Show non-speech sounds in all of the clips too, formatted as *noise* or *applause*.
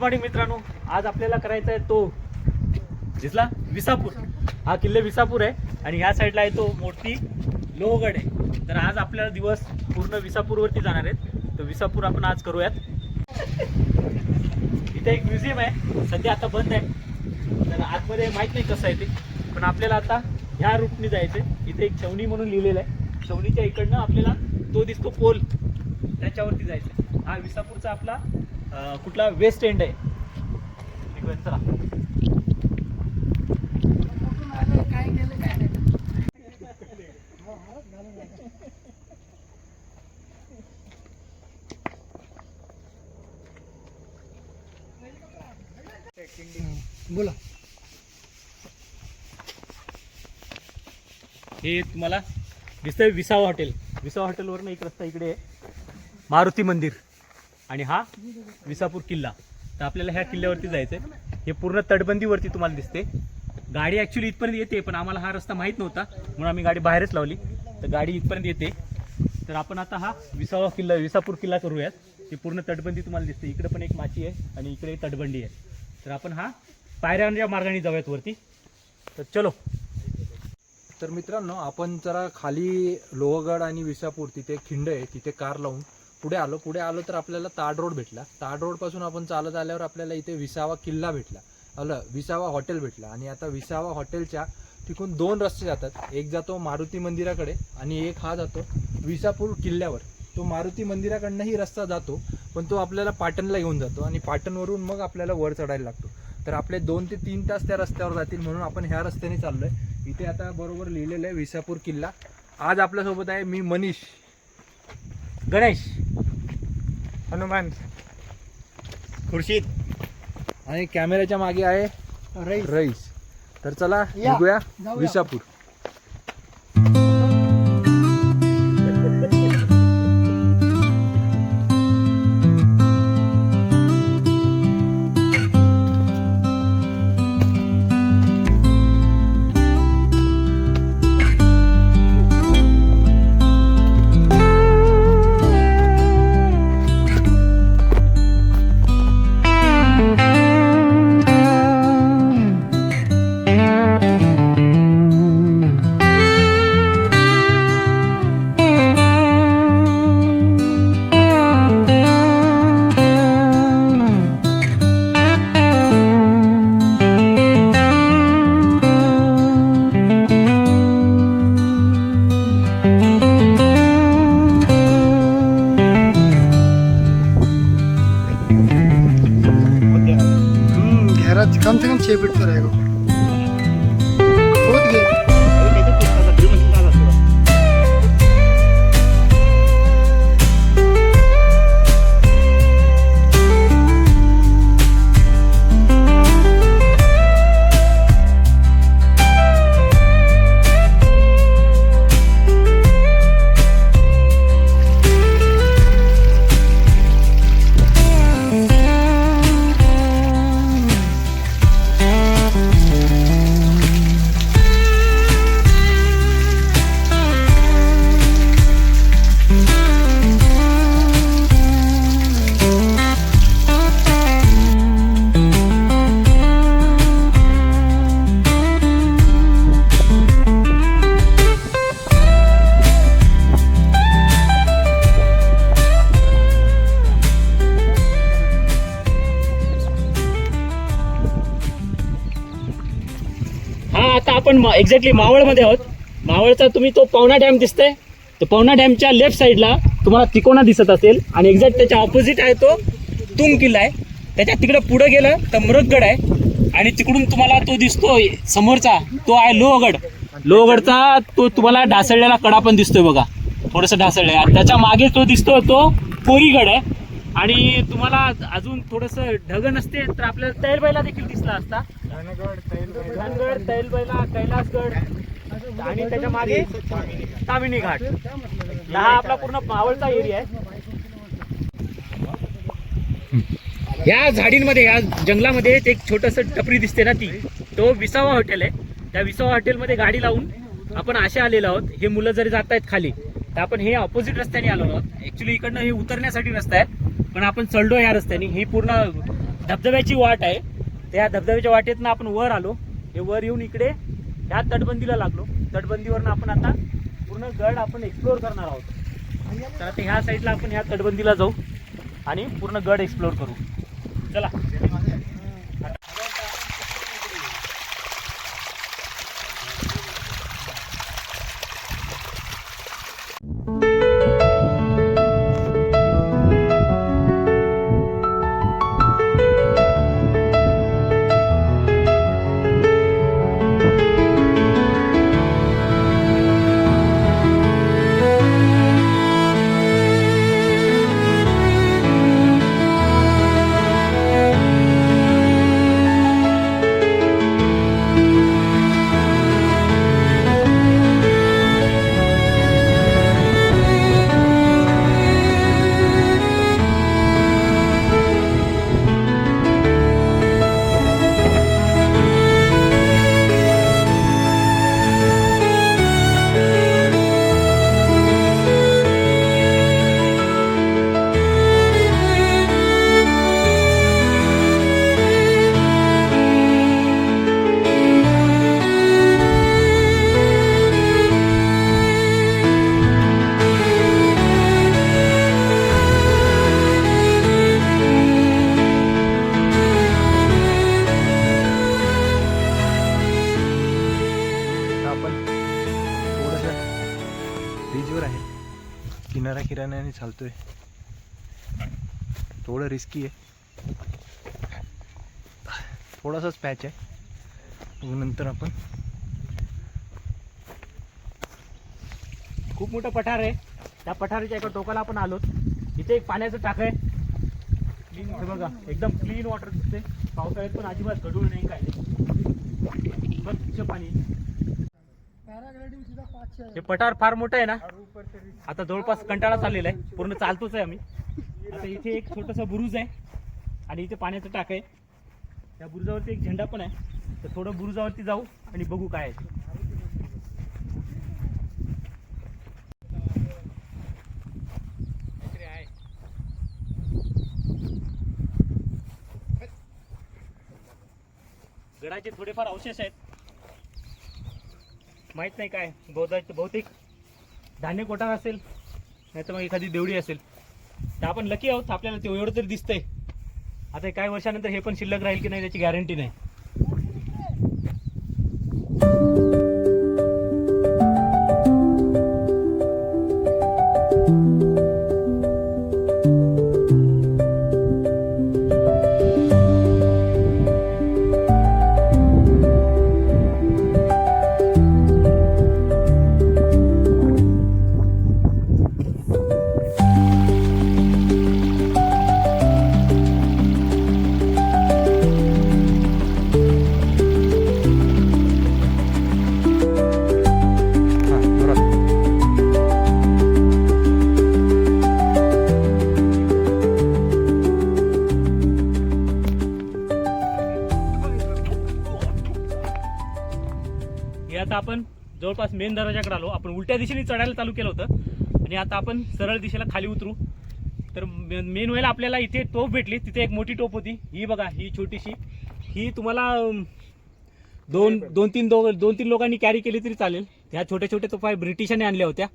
Morning मित्रांनो आज आपल्याला करायचा आहे तो दिसला विसापूर. हा किल्ले विसापूर आहे आणि ह्या साईडला आहे तो मोठी लोहगड आहे. तर आज आपल्याला दिवस पूर्ण विसापूरवरती जाणार आहेत. तर विसापूर आपण आज करूयात. इथे एक म्युझियम आहे. सध्या आता बंद आहे. तर आतमध्ये माहीत नाही कसं आहे ते. पण आपल्याला आता ह्या रूटने जायचं आहे इथे एक छवणी म्हणून लिहिलेलं आहे. छवणीच्या इकडनं आपल्याला तो दिसतो पोल. त्याच्यावरती जायचं आहे. हा विसापूरचा आपला कुठला वेस्ट एंड आहे? बोला. हे तुम्हाला दिसतंय विसावा हॉटेल. विसावा हॉटेलवरनं एक रस्ता इकडे आहे. मारुती मंदिर. आणि हा विसापूर किल्ला. तर आपल्याला ह्या किल्ल्यावरती जायचं आहे हे पूर्ण तटबंदीवरती तुम्हाला दिसते. गाडी ॲक्च्युली इथपर्यंत येते पण आम्हाला हा रस्ता माहीत नव्हता. म्हणून आम्ही गाडी बाहेरच लावली. तर गाडी इथपर्यंत येते. तर आपण आता हा विसावा किल्ला विसापूर किल्ला करूयात. ही पूर्ण तटबंदी तुम्हाला दिसते. इकडे पण एक माची आहे आणि इकडे तटबंदी आहे. तर आपण हा पायऱ्यांच्या मार्गाने जाऊयात वरती. तर चलो. तर मित्रांनो आपण जरा खाली लोहगड आणि विसापूर तिथे खिंड आहे तिथे कार लावून पुढे आलो पुढे आलो तर आपल्याला ताड रोड भेटला. ताड रोडपासून आपण चालत आल्यावर आपल्याला इथे विसावा किल्ला भेटला. आलं विसावा हॉटेल भेटला. आणि आता विसावा हॉटेलच्या तिकून दोन रस्ते जातात. एक जातो मारुती मंदिराकडे आणि एक हा जातो विसापूर किल्ल्यावर. तो मारुती मंदिराकडनंही रस्ता जातो पण तो आपल्याला पाटणला घेऊन जातो आणि पाटणवरून मग आपल्याला वर चढायला लागतो. तर आपले दोन ते तीन तास त्या रस्त्यावर जातील म्हणून आपण ह्या रस्त्याने चाललोय. इथे आता बरोबर लिहिलेलं आहे विसापूर किल्ला. आज आपल्यासोबत आहे मी मनीष. गणेश. हनुमान. खुर्शीद आणि कॅमेऱ्याच्या मागे आहे रईस. रईस. तर चला निघूया. विसापूर. आपण एक्झॅक्टली मावळमध्ये आहोत. मावळचा तुम्ही तो पवना डॅम दिसतंय. तो पवना डॅमच्या लेफ्ट साईडला तुम्हाला तिकोना दिसत असेल आणि एक्झॅक्ट त्याच्या ऑपोजिट आहे तो तुंग किल्ला आहे. त्याच्या तिकडं पुढं गेलं तर मृगगड आहे. आणि तिकडून तुम्हाला तो दिसतो समोरचा तो आहे लोहगड. लोहगडचा तो तुम्हाला ढासळलेला कडा पण दिसतोय बघा. थोडस ढासळलं आहे त्याच्यामागे तो दिसतो तो कोरीगड आहे. आणि तुम्हाला अजून थोडस ढग नसते तर आपल्याला तैलबाईला देखील दिसला असता. धनगड तैलबैला. कैलासगड आणि त्याच्यामागे तामिनी घाट. हा आपला पूर्ण मावळचा एरिया आहे. या झाडींमध्ये या जंगलामध्ये एक छोटस टपरी दिसते ना ती. तो विसावा हॉटेल आहे. त्या विसावा हॉटेलमध्ये गाडी लावून आपण असे आलेलो आहोत. हे मुलं जरी जात आहेत खाली तर आपण हे ऑपोजिट रस्त्याने आलो आहोत. ऍक्च्युली इकडनं हे उतरण्यासाठी रस्ता आहे. पण आपण चढलो ह्या रस्त्याने. ही पूर्ण धबधब्याची वाट आहे. त्या धबधब्याच्या वाटेतनं आपण वर आलो. हे वर येऊन इकडे ह्या तटबंदीला लागलो. तटबंदीवरनं आपण आता पूर्ण गड आपण एक्सप्लोअर करणार आहोत. तर आता ह्या साईडला आपण ह्या तटबंदीला जाऊ आणि पूर्ण गड एक्सप्लोअर करू. चला. रिस्की आहे. थोडासाच पॅच आहे. नंतर आपण खूप मोठं पठार आहे. त्या पठाराच्या एका टोकाला आपण आलो इथे एक पाण्याचं टाक आहे. क्लीन बघा. एकदम क्लीन वॉटर दिसते पावसाळ्यात पण अजिबात गडूळ नाही काय स्वच्छ पाणी. हे पठार फार मोठं आहे ना? आता जवळपास कंटाळा चाललेला आहे. पूर्ण चालतोच आहे आम्ही. आता इथे एक छोटंसं बुरुज आहे. आणि इथे पाण्याचं टाक आहे. त्या बुरुजावरती एक झेंडा पण आहे. तर थोडं बुरुजावरती जाऊ आणि बघू काय आहे गडाचे थोडेफार अवशेष आहेत. माहीत नाही काय. बहुतेक बहुतेक धान्य कोठार असेल नाही तर मग एखादी देवडी असेल. तर आपण लकी आहोत. आपल्याला ते एवढं तरी दिसतंय. आता काही वर्षानंतर हे पण शिल्लक राहील की नाही त्याची गॅरंटी नाही. जवळपास मेन दरवाजाकडे आलो. आपण उलट्या दिशेने चढायला चालू केलं होतं. आणि आता आपण सरळ दिशेला खाली उतरू. तर मेन वेळेला आपल्याला इथे टोप भेटली. तिथे एक मोठी टोप होती. ही बघा ही छोटीशी. ही तुम्हाला दोन दोन तीन दो दोन तीन लोकांनी कॅरी केली तरी चालेल. ह्या छोट्या छोट्या तोफा ब्रिटिशांनी आणल्या होत्या.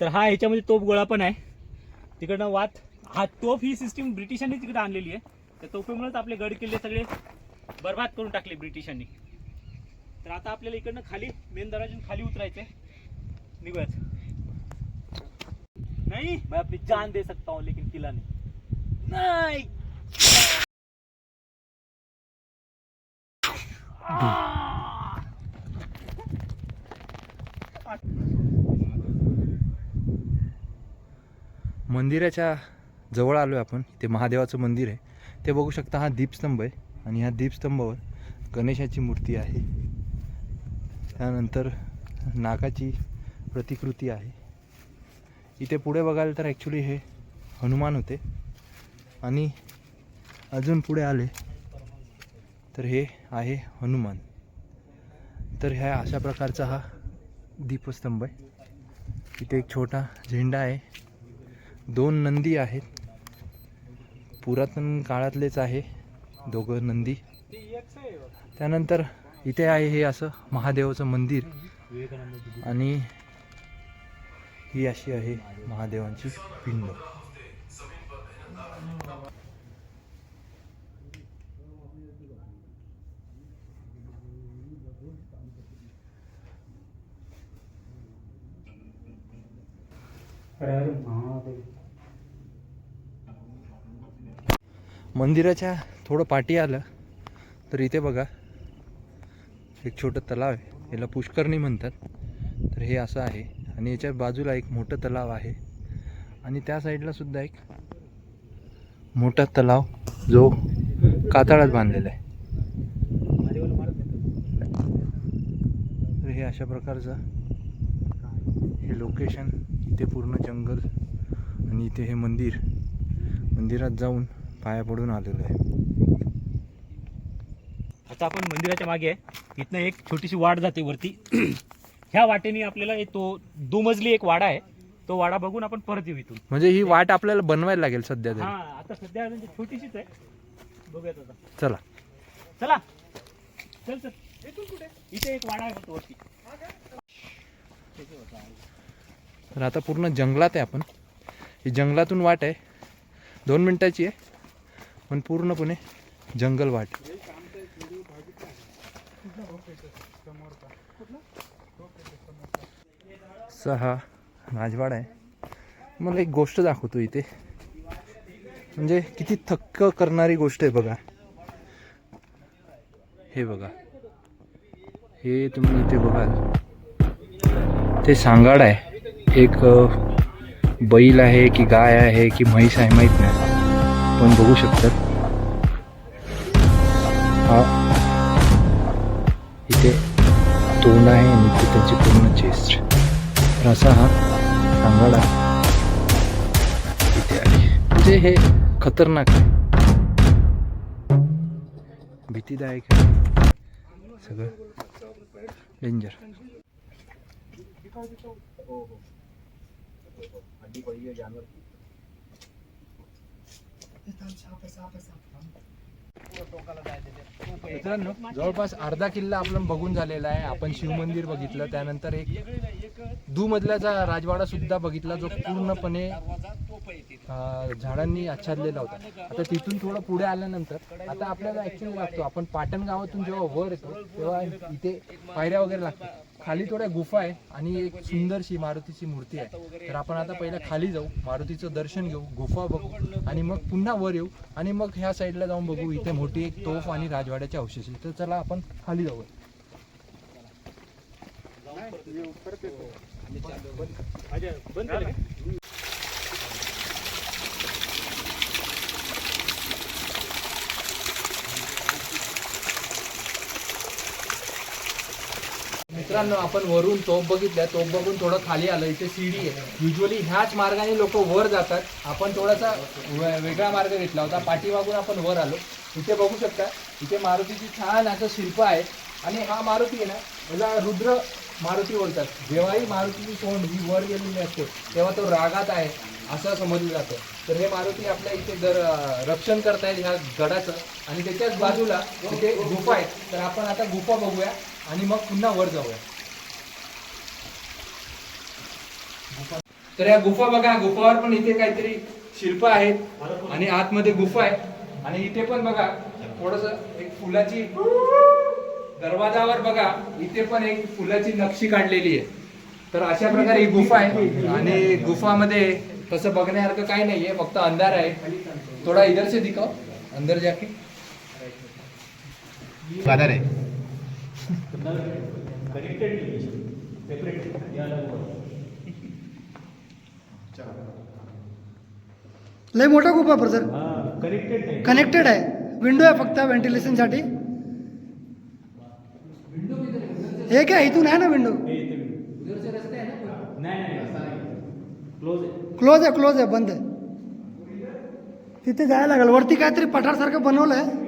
तर हा ह्याच्यामध्ये तोप गोळा पण आहे. तिकडनं वात हा तोफ ही सिस्टीम ब्रिटिशांनी तिकडे आणलेली आहे. त्या तोफेमुळेच आपले गड किल्ले सगळे बर्बाद करून टाकले ब्रिटिशांनी. तर आता आपल्याला इकडनं खाली मेन दराजून खाली उतरायचंय. निघूयाच नाही? मैं अपनी जान दे सकता हूँ लेकिन किला नहीं. नहीं! मंदिराच्या जवळ आलो आहे आपण. ते महादेवाचं मंदिर आहे. ते बघू शकता हा दीपस्तंभ आहे. आणि ह्या दीपस्तंभावर गणेशाची मूर्ती आहे. त्यानंतर नागाची प्रतिकृती आहे. इथे पुढे बघायला तर ॲक्च्युली हे हनुमान होते. आणि अजून पुढे आले तर हे आहे हनुमान. तर ह्या अशा प्रकारचा हा दीपस्तंभ आहे. इथे एक छोटा झेंडा आहे. दोन नंदी आहेत. पुरातन काळातलेच आहे दोघं नंदी. त्यानंतर इथे आहे हे असं महादेवाचं मंदिर. आणि ही अशी आहे महादेवांची पिंड. मंदिराच्या थोडं पाठी आलं तर इथे बघा. एक छोटं तलाव आहे. याला पुष्करणी म्हणतात. तर हे असं आहे. आणि याच्या बाजूला एक मोठं तलाव आहे. आणि त्या साईडला सुद्धा एक मोठा तलाव जो कातळात बांधलेला आहे. तर हे अशा प्रकारचं हे लोकेशन इथे पूर्ण जंगल आणि इथे हे मंदिर. मंदिरात जाऊन पाया पडून आलेलं आहे. आता आपण मंदिराच्या मागे आहे. इथनं एक छोटीशी वाट जाते वरती. *clears throat* ह्या वाटेने आपल्याला एक तो दुमजली एक वाडा आहे. तो वाडा बघून आपण परत येऊ इथून. म्हणजे ही वाट आपल्याला बनवायला लागेल सध्या हा आता सध्या म्हणजे छोटीशीच आहे. बघूयात आता. चला. चला. चल चल. इथून कुठे? इथे एक वाडा आहे वरती. तर आता पूर्ण जंगलात आहे आपण. ही जंगलातून वाट आहे. दोन मिनिटाची आहे. पण पूर्णपणे जंगल वाट. सहा. राजवाडा आहे. मला एक गोष्ट दाखवतो इथे. म्हणजे किती थक्क करणारी गोष्ट आहे बघा. हे बघा. हे तुम्ही इथे बघाल. ते सांगाड आहे. एक बैल आहे की गाय आहे की म्हैस आहे माहीत नाही. पण बघू शकतात. ते तोंड आहे आणि ते त्याची पूर्ण चेस्ट तर असा हा सांगाडा इथे आहे म्हणजे हे खतरनाक आहे. भीतीदायक आहे. सगळं डेंजर जानवर. मित्रांनो जवळपास अर्धा किल्ला आपण बघून झालेला आहे. आपण शिवमंदिर बघितलं त्यानंतर एक दुमधल्याचा राजवाडा सुद्धा बघितला जो पूर्णपणे झाडांनी आच्छादलेला होता. आता तिथून थोडं पुढे आल्यानंतर आता आपल्याला ऍक्च्युली लागतो आपण पाटण गावातून जेव्हा वर येतो तेव्हा इथे पायऱ्या वगैरे लागतात. खाली थोड्या गुफा आहे आणि एक सुंदरशी मारुतीची मूर्ती आहे. तर आपण आता पहिला खाली जाऊ मारुतीचं दर्शन घेऊ गुफा बघू आणि मग पुन्हा वर येऊ आणि मग ह्या साईडला जाऊन बघू इथे मोठी एक तोफ आणि राजवाड्याचे अवशेष. आहे. तर चला आपण खाली जाऊ बंद मित्रांनो आपण वरून तोफ बघितल्या तोफ बघून थोडं खाली आलं. इथे सीडी आहे. युजली ह्याच मार्गाने लोक वर जातात. आपण थोडासा वेगळा मार्ग घेतला होता. पाठीमागून आपण वर आलो. इथे बघू शकता इथे मारुतीची छान असं शिल्प आहे. आणि हा मारुती आहे ना याला रुद्र मारुती बोलतात. जेव्हाही मारुतीची तोंड ही वर गेलेली असते तेव्हा तो रागात आहे असं समजलं जातं. तर हे मारुती आपल्या इथे दर रक्षण करतायत ह्या गडाचं. आणि त्याच्याच बाजूला इथे गुफा आहेत. तर आपण आता गुफा बघूया. आणि मग पुन्हा वर जाऊया. तर या गुफा बघा गुफावर पण इथे काहीतरी शिल्प आहेत आणि आतमध्ये गुफा आहे. आणि इथे पण बघा थोडस एक फुलाची दरवाजावर बघा इथे पण एक फुलाची नक्षी काढलेली आहे. तर अशा प्रकारे ही गुफा आहे. आणि गुफामध्ये तसं बघण्यासारखं काही नाहीये फक्त अंधार आहे. थोडा इधर से दिखाओ अंदर जाके. आहे. लय मोठा गुफा आहे सर कनेक्टेड आहे. विंडो आहे फक्त व्हेंटिलेशनसाठी हे काय इथून आहे ना विंडो क्लोज आहे. क्लोज आहे बंद आहे. तिथे जायला लागेल. वरती काहीतरी पठारसारखं बनवलं आहे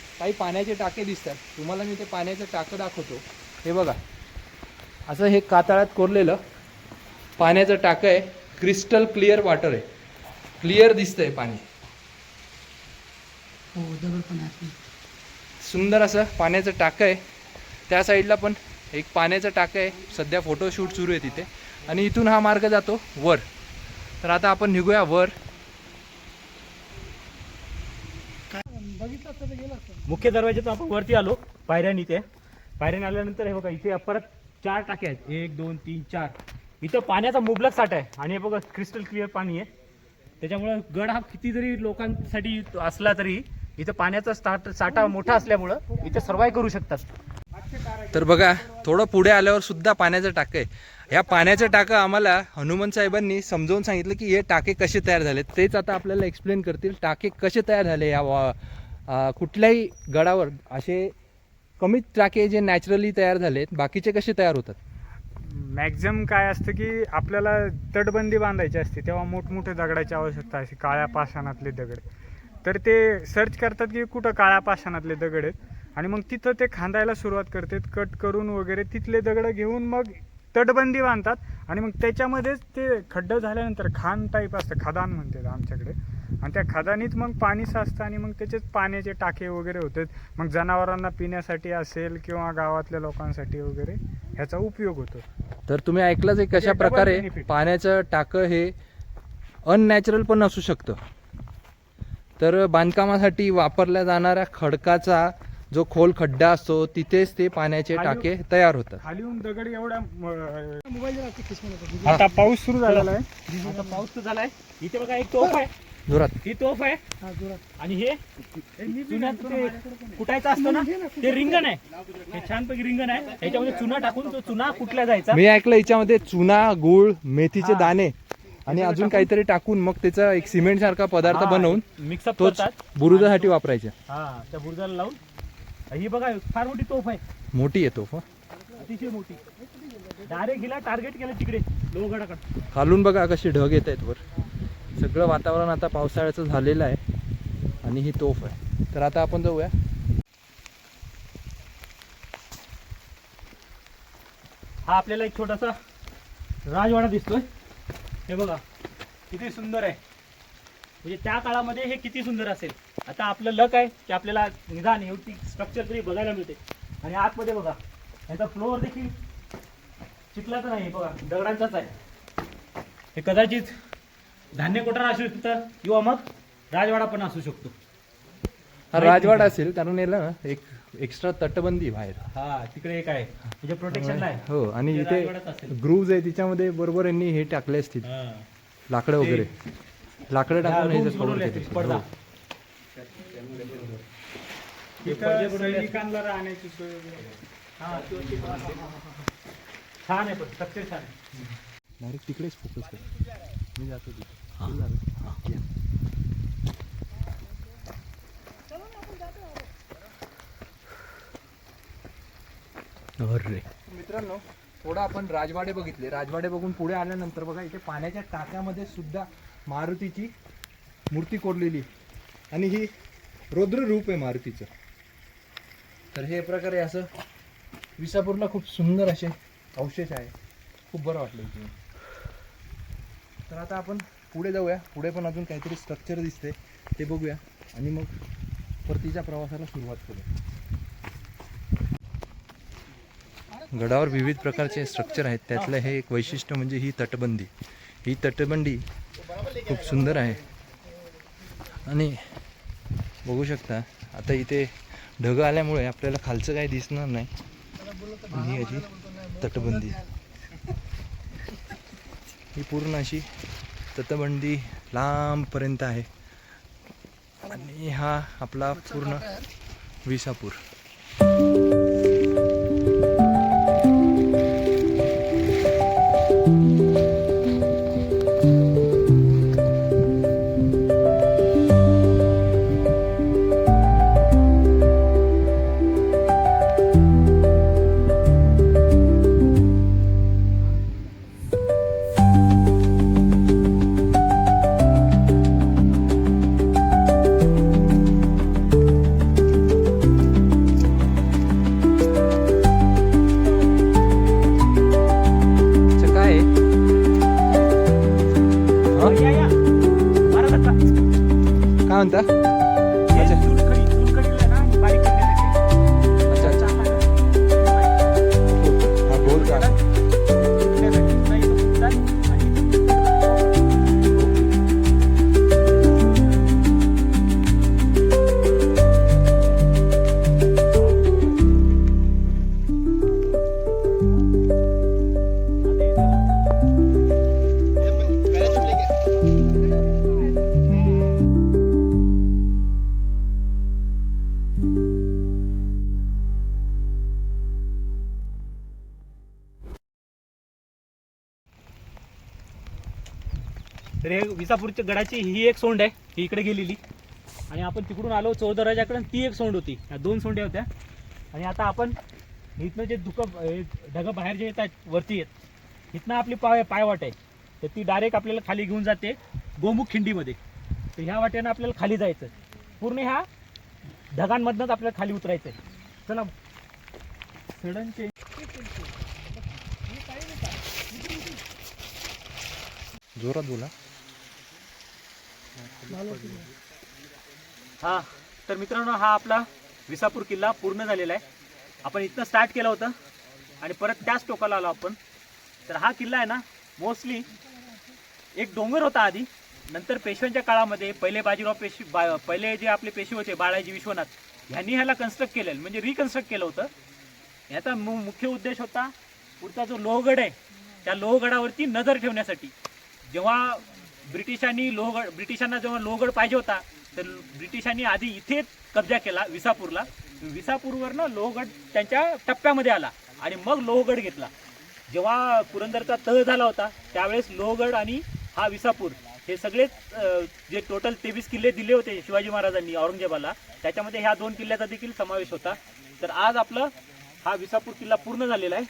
काही पाण्याचे टाके दिसतात. तुम्हाला मी ते पाण्याचं टाकं दाखवतो. हे बघा. असं हे कातळात कोरलेलं पाण्याचं टाकं आहे. क्रिस्टल क्लिअर वॉटर आहे. क्लिअर दिसतंय पाणी. हो सुंदर असं पाण्याचं टाकं आहे. त्या साईडला पण एक पाण्याचं टाकं आहे. सध्या फोटोशूट सुरू आहे तिथे. आणि इथून हा मार्ग जातो वर. तर आता आपण निघूया वर बघितलं असतं तर गेलं असतं मुख्य दरवाज्यातून आपण वरती आलो पायऱ्यानी इथे. पायऱ्याने आल्यानंतर हे बघा इथे परत चार टाके आहेत. एक दोन तीन चार. इथं पाण्याचा मुबलक साठा आहे. आणि हे बघा क्रिस्टल क्लिअर पाणी आहे. त्याच्यामुळं गड हा किती जरी लोकांसाठी असला तरी इथं पाण्याचा स्टार्ट साठा मोठा असल्यामुळं इथे सर्वाईव्ह करू शकतात. तर बघा थोडं पुढे आल्यावर सुद्धा पाण्याचं टाकं आहे. ह्या पाण्याचं टाकं आम्हाला हनुमान साहेबांनी समजावून सांगितलं की हे टाके कसे तयार झाले तेच आता आपल्याला एक्सप्लेन करतील टाके कसे तयार झाले या कुठल्याही गडावर असे कमीच टाके जे नॅचरली तयार झालेत बाकीचे कसे तयार होतात? मॅक्झिमम काय असतं की आपल्याला तटबंदी बांधायची असते तेव्हा मोठमोठे दगडाची आवश्यकता असते काळ्या पाषाणातले दगड. तर ते सर्च करतात की कुठं काळ्या पाषाणातले दगड आहेत. आणि मग तिथं ते खांदायला सुरुवात करतात कट करून वगैरे तिथले दगड घेऊन मग तटबंदी बांधतात. आणि मग त्याच्यामध्येच ते खड्डं झाल्यानंतर खान टाईप असतं खदान म्हणतात आमच्याकडे. आणि त्या खदानीत मग पाणी साचतं आणि मग त्याचेच पाण्याचे टाके वगैरे होतात मग जनावरांना पिण्यासाठी असेल किंवा गावातल्या लोकांसाठी वगैरे ह्याचा उपयोग होतो. तर तुम्ही ऐकलंच आहे कशा प्रकारे. पाण्याचं टाकं हे अननॅचरल पण असू शकतं. तर बांधकामासाठी वापरल्या जाणाऱ्या खडकाचा जो खोल खड्डा असतो तिथेच ते पाण्याचे टाके तयार होतात. खालीहून दगड एवढ्या मोबाईल आता पाऊस सुरू झालेला आहे. आता पाऊस तर झालाय. इथे बघा एक तोफ आहे. जोरात. ही तोफ आहे. हा आणि हे चुन्यात ते कुटायचं असतं ना ते रिंगण आहे. हे छानपैकी रिंगण आहे. ह्याच्यामध्ये चुना टाकून तो चुना कुठला जायचा. मी ऐकलं याच्यामध्ये चुना गुळ मेथीचे. दाणे आणि अजून काहीतरी टाकून मग त्याचा एक सिमेंट सारखा पदार्थ बनवून मिक्सअप तोच करतात. बुरुजासाठी वापरायचे. हा त्या बुरजाला लावून. ही बघा फार मोठी तोफ आहे. मोठी येतो हो. अतिशय मोठी. डायरेक्ट हिला टार्गेट केलं तिकडे लोहगडाकडे. खालून बघा कसे ढग येत आहेत वर. सगळं वातावरण आता पावसाळ्याचं झालेलं आहे आणि ही तोफ आहे. तर आता आपण जाऊया. हा आपल्याला एक छोटासा राजवाडा दिसतोय. हे बघा किती सुंदर आहे. म्हणजे त्या काळामध्ये हे किती सुंदर असेल. आता आपलं लक आहे की आपल्याला निदान एवढी स्ट्रक्चर तरी बघायला मिळते. आणि आतमध्ये बघा याचा फ्लोअर देखील चिखलाचा नाही बघा दगडांचाच आहे. हे कदाचित धान्य कोठार असू शकतं? किंवा मग राजवाडा पण असू शकतो. हा राजवाडा असेल कारण याला ना एक एक्स्ट्रा तटबंदी बाहेर. हा तिकडे एक आहे. म्हणजे प्रोटेक्शनला आहे. हो आणि ते इथे असेल. ग्रुव्ज आहे तिच्यामध्ये बरोबर यांनी हे टाकले असतील. हा. लाकडं वगैरे. लाकडं टाकून हे rooms जर cover बनवले केले. असतील, पडदा. हो. तिथं सैनिकांना राहण्याची सोय वगैरे छान आहे पण स्ट्रक्चर छान आहे डायरेक्ट तिकडेच फोकस कर. मी जातो तिथे मित्रांनो थोडं आपण राजवाडे बघितले. राजवाडे बघून पुढे आल्यानंतर बघा इथे पाण्याच्या टाक्यामध्ये सुद्धा मारुतीची मूर्ती कोरलेली आणि ही रौद्र रूप आहे मारुतीचं. तर हे प्रकारे असं विसापूरला खूप सुंदर असे अवशेष आहे. खूप बरं वाटलं इथे. तर आता आपण पुढे जाऊया. पुढे पण अजून काहीतरी स्ट्रक्चर दिसते. ते बघूया. आणि मग परतीच्या प्रवासाला सुरुवात करूया. गडावर विविध प्रकारचे स्ट्रक्चर आहेत. त्यातलं हे एक वैशिष्ट्य म्हणजे ही तटबंदी. ही तटबंदी खूप सुंदर आहे. आणि बघू शकता आता इथे ढग आल्यामुळे आपल्याला खालचं काही दिसणार नाही. आणि ही याची तटबंदी. ही पूर्ण अशी तटबंदी लांबपर्यंत आहे. आणि हा आपला पूर्ण विसापूर. विसापूरच्या गडाची ही एक सोंड आहे ही इकडे गेलेली. आणि आपण तिकडून आलो चौदराजाकडे ती एक सोंड होती. ह्या दोन सोंड्या होत्या. आणि आता आपण इथनं जे दुखं ढगं बाहेर जे येतात वरती येत इथनं आपली पाय पायवाट आहे. तर ती डायरेक्ट आपल्याला खाली घेऊन जाते गोमुख खिंडीमध्ये. तर ह्या वाट्यानं आपल्याला खाली जायचं. पूर्ण ह्या ढगांमधनंच आपल्याला खाली उतरायचं आहे चला सडनचे जोरात बोला. हा तर मित्रांनो हा आपला विसापूर किल्ला पूर्ण झालेला आहे. आपण इथनं स्टार्ट केलं होतं आणि परत त्याच टोकाला आलो आपण. तर हा किल्ला आहे ना मोस्टली एक डोंगर होता आधी. नंतर पेशव्यांच्या काळामध्ये पहिले बाजीराव पेशवी बा पहिले जे आपले पेशी होते बाळाजी विश्वनाथ ह्यांनी ह्याला कन्स्ट्रक्ट केलेलं म्हणजे रिकन्स्ट्रक्ट केलं होतं. याचा मु मुख्य उद्देश होता पुढचा जो लोहगड आहे त्या लोहगडावरती नजर ठेवण्यासाठी. जेव्हा ब्रिटिशांनी लोहगड ब्रिटिशांना जेव्हा लोहगड पाहिजे होता तर ब्रिटिशांनी आधी इथेच कब्जा केला विसापूरला. विसापूरवरनं लोहगड त्यांच्या टप्प्यामध्ये आला आणि मग लोहगड घेतला. जेव्हा पुरंदरचा तह झाला होता त्यावेळेस लोहगड आणि हा विसापूर हे सगळेच जे टोटल तेवीस किल्ले दिले होते शिवाजी महाराजांनी औरंगजेबाला त्याच्यामध्ये ह्या दोन किल्ल्याचा देखील समावेश होता. तर आज आपलं हा विसापूर किल्ला पूर्ण झालेला आहे.